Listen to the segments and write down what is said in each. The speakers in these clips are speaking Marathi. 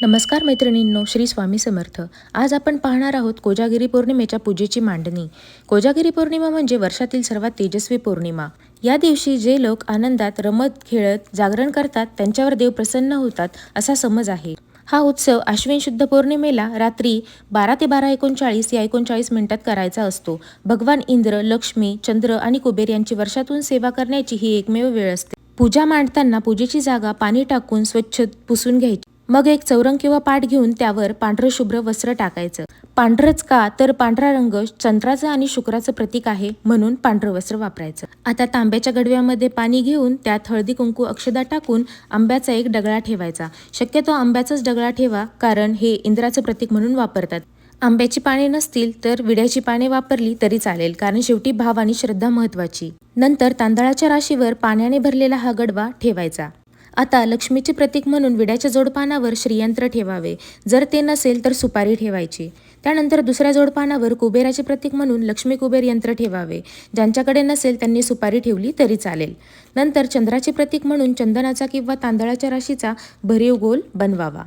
नमस्कार मैत्रिणींनो श्री स्वामी समर्थ. आज आपण पाहणार आहोत कोजागिरी पौर्णिमेच्या पूजेची मांडणी. कोजागिरी पौर्णिमा म्हणजे वर्षातील सर्वात तेजस्वी पौर्णिमा. या दिवशी जे लोक आनंदात रमत खेळत जागरण करतात त्यांच्यावर देव प्रसन्न होतात असा समज आहे. हा उत्सव आश्विन शुद्ध पौर्णिमेला रात्री बारा ते बारा एकोणचाळीस या एकोणचाळीस मिनिटात करायचा असतो. भगवान इंद्र लक्ष्मी चंद्र आणि कुबेर यांची वर्षातून सेवा करण्याची ही एकमेव वेळ असते. पूजा मांडताना पूजेची जागा पाणी टाकून स्वच्छ पुसून घ्यायची. मग एक चौरंग किंवा पाट घेऊन त्यावर पांढरं शुभ्र वस्त्र टाकायचं. पांढरंच का तर पांढरा रंग चंद्राचं आणि शुक्राचं प्रतीक आहे म्हणून पांढरं वस्त्र वापरायचं. आता तांब्याच्या गडव्यामध्ये पाणी घेऊन त्यात हळदी कुंकू अक्षदा टाकून आंब्याचा एक डगळा ठेवायचा. शक्यतो आंब्याचाच डगळा ठेवा कारण हे इंद्राचं प्रतीक म्हणून वापरतात. आंब्याची पाने नसतील तर विड्याची पाने वापरली तरी चालेल कारण शेवटी भाव आणि श्रद्धा महत्वाची नंतर तांदळाच्या राशीवर पाण्याने भरलेला हा गडवा ठेवायचा. आता लक्ष्मीचे प्रतीक म्हणून विड्याच्या जोडपानावर श्रीयंत्र ठेवावे. जर ते नसेल तर सुपारी ठेवायची. त्यानंतर दुसऱ्या जोडपानावर कुबेराचे प्रतीक म्हणून लक्ष्मी कुबेर यंत्र ठेवावे. ज्यांच्याकडे नसेल त्यांनी सुपारी ठेवली तरी चालेल. नंतर चंद्राचे प्रतीक म्हणून चंदनाचा किंवा तांदळाच्या राशीचा भरीव गोल बनवावा.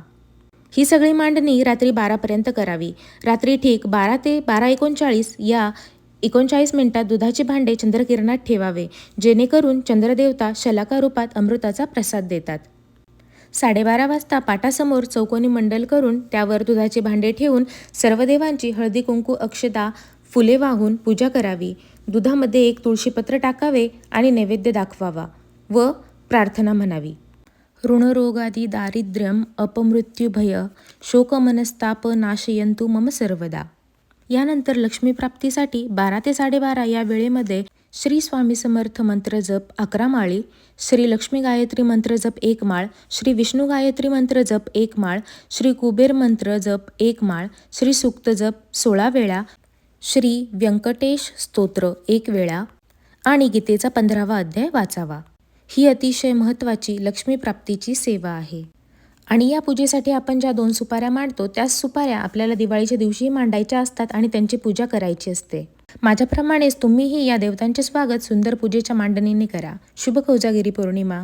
ही सगळी मांडणी रात्री बारापर्यंत करावी. रात्री ठीक बारा ते बारा एकोणचाळीस या एकोणचाळीस मिनिटात दुधाचे भांडे चंद्रकिरणात ठेवावे जेणेकरून चंद्रदेवता शलाका रूपात अमृताचा प्रसाद देतात. साडेबारा वाजता पाटासमोर चौकोनी मंडल करून त्यावर दुधाचे भांडे ठेवून सर्व देवांची हळदी कुंकू अक्षता फुले वाहून पूजा करावी. दुधामध्ये एक तुळशीपत्र टाकावे आणि नैवेद्य दाखवावा व प्रार्थना म्हणावी. ऋणरोगादी दारिद्र्यम अपमृत्युभय शोकमनस्ताप नाशयंतु मम सर्वदा. यानंतर लक्ष्मीप्राप्तीसाठी बारा ते साडेबारा या वेळेमध्ये श्री स्वामी समर्थ मंत्र जप अकरा माळी श्री लक्ष्मी गायत्री मंत्र जप एक माळ श्री विष्णू गायत्री मंत्र जप एक माळ श्री कुबेर मंत्र जप एक माळ श्री सुक्त जप सोळा वेळा श्री व्यंकटेश स्तोत्र एक वेळा आणि गीतेचा पंधरावा अध्याय वाचावा. ही अतिशय महत्त्वाची लक्ष्मीप्राप्तीची सेवा आहे. आणि या पूजेसाठी आपण ज्या दोन सुपाऱ्या मांडतो त्याच सुपाऱ्या आपल्याला दिवाळीच्या दिवशीही मांडायच्या असतात आणि त्यांची पूजा करायची असते. माझ्याप्रमाणेच तुम्हीही या देवतांचे स्वागत सुंदर पूजेच्या मांडणीने करा. शुभ कोजागिरी पौर्णिमा.